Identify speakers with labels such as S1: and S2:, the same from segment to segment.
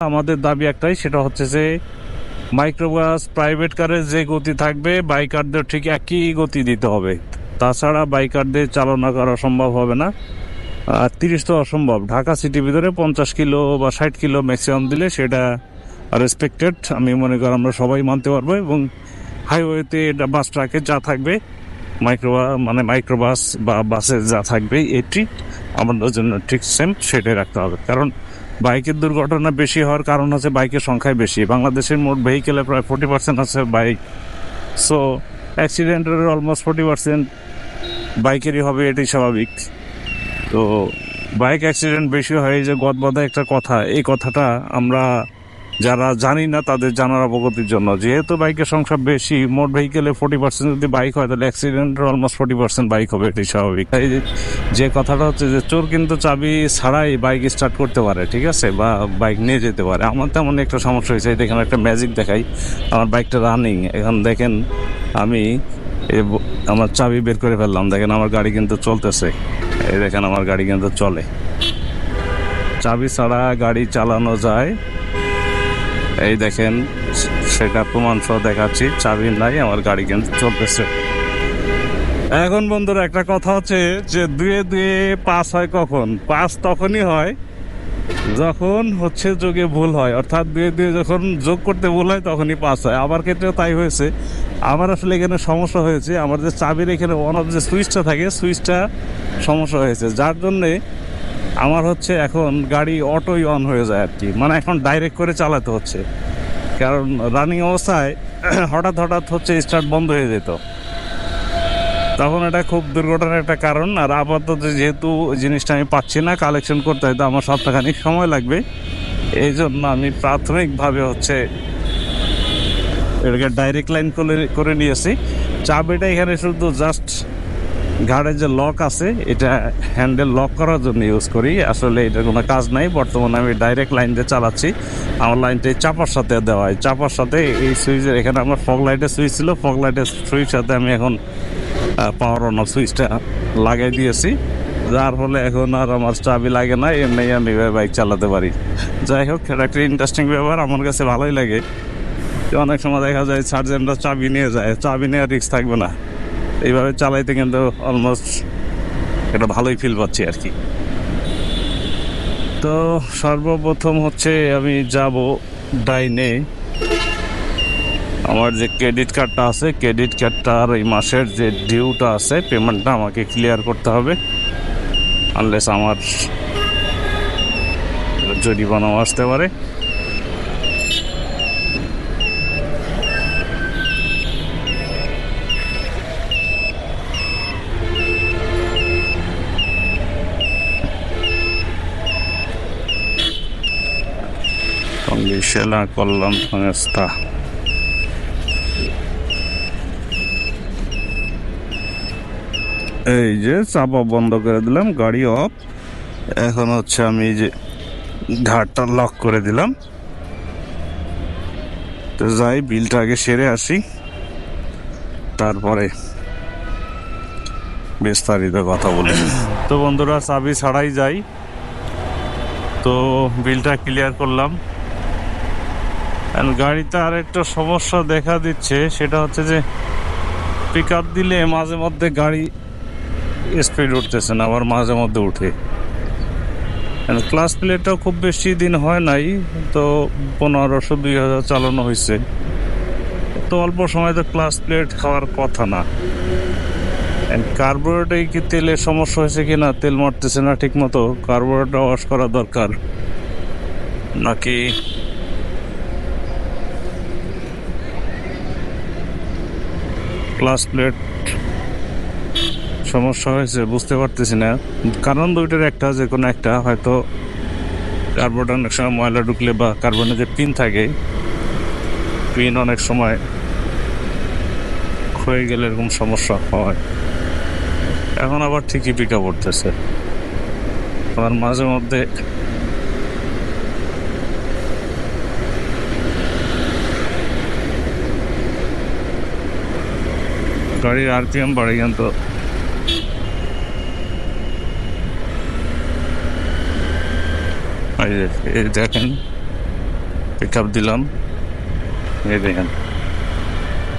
S1: আমাদের দাবি একটাই, সেটা হচ্ছে যে মাইক্রোবাস, প্রাইভেট কারের যে গতি থাকবে, বাইকারদের ঠিক একই গতি দিতে হবে। তাছাড়া বাইকারদের চালনা করা সম্ভব হবে না। আর তিরিশ তো অসম্ভব। ঢাকা সিটির ভিতরে পঞ্চাশ কিলো বা ষাট কিলো ম্যাক্সিমাম দিলে সেটা রেসপেক্টেড আমি মনে করি আমরা সবাই মানতে পারব। এবং হাইওয়েতে এটা বাস ট্রাকে যা থাকবে মাইক্রোবাস মানে মাইক্রোবাস বা বাসে যা থাকবে, এটি আমাদের জন্য ঠিক সেম সেটাই রাখতে হবে। কারণ বাইকের দুর্ঘটনা বেশি হওয়ার কারণ হচ্ছে বাইকের সংখ্যাই বেশি। বাংলাদেশের মোট ভেহিকেলে প্রায় ফোর্টি পার্সেন্ট আছে বাইক। সো অ্যাক্সিডেন্টের অলমোস্ট ফোর্টি পার্সেন্ট বাইকেরই হবে, এটাই স্বাভাবিক। তো, বাইক অ্যাক্সিডেন্ট বেশি হয় যে গদবাদা একটা কথা, এই কথাটা আমরা যারা জানি না তাদের জানার অবগতির জন্য। যেহেতু বাইকের সংখ্যা বেশি, মোট ভেহিকেলে ফোর্টি পার্সেন্ট যদি বাইক হয়, তাহলে অ্যাক্সিডেন্টের অলমোস্ট ফোর্টি পার্সেন্ট বাইক হবে, এটাই স্বাভাবিক। যে- কথাটা হচ্ছে যে, চোর কিন্তু চাবি ছাড়াই বাইক স্টার্ট করতে পারে, ঠিক আছে? বা বাইক নিয়ে যেতে পারে। আমার তেমন একটা সমস্যা হয়েছে দেখেন একটা ম্যাজিক দেখাই। আমার বাইকটা রানিং এখন দেখেন আমি আমার চাবি বের করে ফেললাম। দেখেন আমার গাড়ি কিন্তু চলতেছে। এই দেখেন আমার গাড়ি কিন্তু চলে। চাবি ছাড়া গাড়ি চালানো যায়। এই দেখেন, সেটা প্রমাণ সহ দেখাচ্ছি। চাবি নাই, আমার গাড়ি কিন্তু চলতেছে। এখন বন্ধুরা, একটা কথা হচ্ছে যে দুয়ে দুয়ে পাস হয় কখন? পাস তখনই হয় যখন হচ্ছে যোগে ভুল হয়। অর্থাৎ দুয়ে দুয়ে যখন যোগ করতে ভুল হয়, তখনই পাস হয়। আমার ক্ষেত্রেও তাই হয়েছে। আমার আসলে এখানে সমস্যা হয়েছে, আমার যে চাবির এখানে অন অফ যে সুইচটা থাকে সুইচটা সমস্যা হয়েছে। যার জন্যে আমার হচ্ছে এখন গাড়ি অটোই অন হয়ে যায় আর কি। মানে এখন ডাইরেক্ট করে চালাতে হচ্ছে। কারণ রানিং অবস্থায় হঠাৎ হঠাৎ হচ্ছে স্টার্ট বন্ধ হয়ে যেত। তখন এটা খুব দুর্ঘটনার একটা কারণ। আর আপাতত যেহেতু জিনিসটা আমি পাচ্ছি না কালেকশন করতে হয়তো আমার সপ্তাহখানিক সময় লাগবে। এই জন্য আমি প্রাথমিকভাবে হচ্ছে এটাকে ডাইরেক্ট লাইন করে নিয়েছি। চাবিটা এখানে শুধু জাস্ট ঘাড়ে যে লক আছে, এটা হ্যান্ডেল লক করার জন্য ইউজ করি। আসলে এটার কোনো কাজ নাই, বর্তমানে আমি ডাইরেক্ট লাইন দিয়ে চালাচ্ছি। আমার লাইনটা চাপার সাথে দেওয়া হয়। চাপার সাথে এই সুইচের এখানে আমার ফগ লাইটের সুইচ ছিল। ফগ লাইটের সুইচ সাথে আমি এখন পাওয়ার অন সুইচটা লাগাই দিয়েছি। যার ফলে এখন আর আমার চাবি লাগে না, এমনি আমি বাইক চালাতে পারি। যাই হোক, এটা একটা ইন্টারেস্টিং ব্যাপার। আমার কাছে ভালোই লাগে। অনেক সময় দেখা যায় সার্জেন্টরা চাবি নিয়ে যায়। চাবি নেওয়ার রিস্ক থাকবে না। এইভাবে চালাইতে কিন্তু অলমোস্ট এটা ভালোই ফিল পাচ্ছি আর কি। তো সর্বপ্রথম হচ্ছে আমি যাব ডাইনে। আমার যে ক্রেডিট কার্ডটা আছে ক্রেডিট কার্ডটার এই মাসের যে ডিউটা আছে পেমেন্টটা আমাকে ক্লিয়ার করতে হবে। আনলেস আমার জরিমানাও আসতে পারে। Condition করলাম সংস্থা। এই যে চাপা বন্ধ করে দিলাম, গাড়ি অফ। এখন হচ্ছে আমি যে ঘাটটা লক করে দিলাম। তো যাই, বিলটা আগে সেরে আসি। তারপরে বিস্তারিত কথা বলি। তো বন্ধুরা, চাবি ছাড়াই যাই। তো বিলটা ক্লিয়ার করলাম। গাড়িতে আর একটা সমস্যা দেখা দিচ্ছে, সেটা হচ্ছে যে পিক দিলে মাঝে মধ্যে গাড়ি স্পিড উঠতেছে না, আবার মাঝে মধ্যে উঠে। ক্লাস প্লেটটাও খুব বেশি দিন হয় নাই, তো পনেরোশো, দুই হাজার চালানো হয়েছে। তো অল্প সময় তো ক্লাস প্লেট খাওয়ার কথা না। কার্বোরেটে কি তেলের সমস্যা হয়েছে কি না, তেল মারতেছে না ঠিক মতো কার্বোরেটটা ওয়াশ করা দরকার। নাকি ক্লাস প্লেট সমস্যা হয়েছে, বুঝতে পারতেছি না। কারণ দুইটার একটা, যে কোনো একটা, হয়তো কার্বন অনেক সময় ময়লা ঢুকলে বা কার্বনের যে পিন থাকে পিন অনেক সময় ক্ষয়ে গেলে এরকম সমস্যা হয়। এখন আবার ঠিকই পিক আপ উঠতেছে আবার মাঝে মধ্যে গাড়ির আরপিএম বাড়ে কিন্তু। এই যে, এই দেখেন পিক আপ দিলাম। এই দেখেন,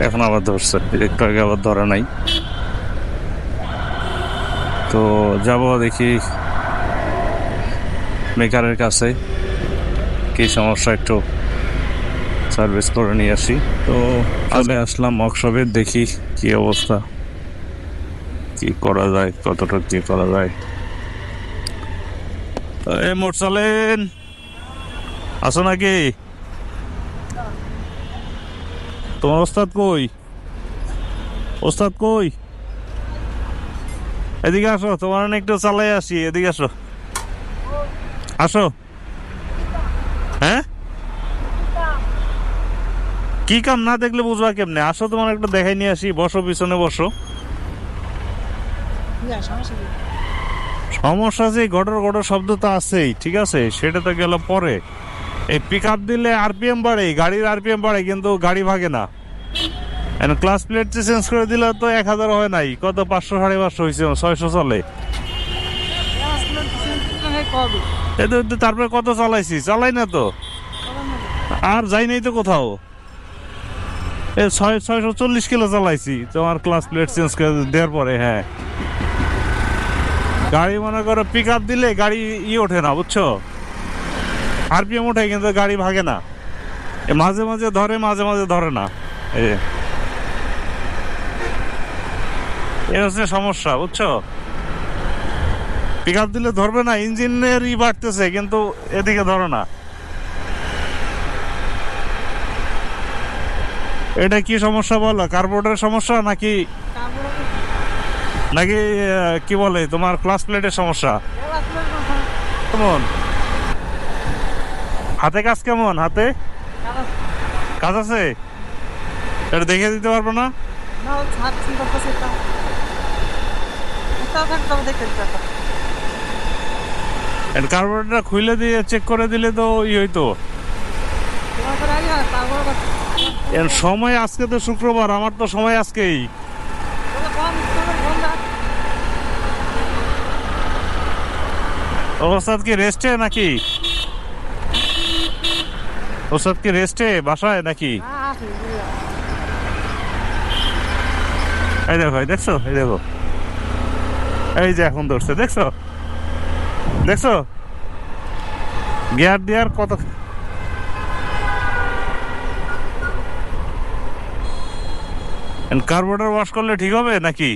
S1: এখন আবার ধরছে। একটু আগে আবার ধরা নাই। তো যাব দেখি মেকারের কাছে, কি সমস্যা একটু সার্ভিস করে নিয়ে আসি। তো চলে আসলাম ওয়ার্কশপে দেখি কি অবস্থা। কি করা যায়, কতটা কি করা যায়। এ মোট চলেন আসো নাকি? তোমার ওস্তাদ কই? ওস্তাদ কই? এদিকে আসো, তোমার একটু চালাই আসি, এদিকে আসো। আসো হ্যাঁ কি কাম না দেখলে বুঝবা কেমনে? আসো তোমার একটা দেখাই নিয়ে আসি বসো পিছনে বসো। সমস্যা যে গটর গটর শব্দ তো আছেই ঠিক আছে? সেটা তো গেল পরে। এই পিক আপ দিলে আরপিএম বাড়ে গাড়ির আরপিএম বাড়ে কিন্তু গাড়ি ভাগে না। ক্লাস প্লেট যে চেঞ্জ করে দিলে তো এক হাজার হয় নাই কত পাঁচশো সাড়ে পাঁচশো হয়েছে ছয়শো চলে। তারপরে কত চালাইছি? চালাই না তো। আর যাই নাই তো কোথাও। ছয় ছয়শো চল্লিশ কিলো চালাইছি তোমার ক্লাস প্লেট চেঞ্জ করে দেওয়ার পরে হ্যাঁ। গাড়ি মনে করো পিক আপ দিলে গাড়ি ই ওঠে না, বুঝছ? আরপিএম ওঠে, কিন্তু গাড়ি ভাগে না। মাঝে মাঝে ধরে, মাঝে মাঝে ধরে না। এ হচ্ছে সমস্যা, বুঝছ? পিক আপ দিলে ধরবে না, ইঞ্জিনের ই বাড়তেছে, কিন্তু এদিকে ধরে না। এটা কি সমস্যা বলো? কার্বোর্ডের সমস্যা নাকি নাকি কি বলে, তোমার ক্লাস প্লেটের সমস্যা? কেমন? হাতে কাজ কেমন? হাতে? কাজ আছে? এটা দেখে দিতে পারব না? কার্বোরেটরটা খুলে দিয়ে চেক করে দিলে তো ই হইতো। সময় আজকে তো শুক্রবার, আমার তো সময় আজকেই। ওস্তাদ কি রেস্টে নাকি? ওস্তাদ কি রেস্টে বাসায় নাকি? এই দেখো, এই দেখছ, এই দেখো। এই যে এখন ধরছে, দেখছ? দেখছ? গিয়ার দেওয়ার কত কার্বোরেটর ওয়াশ করলে ঠিক হবে নাকি?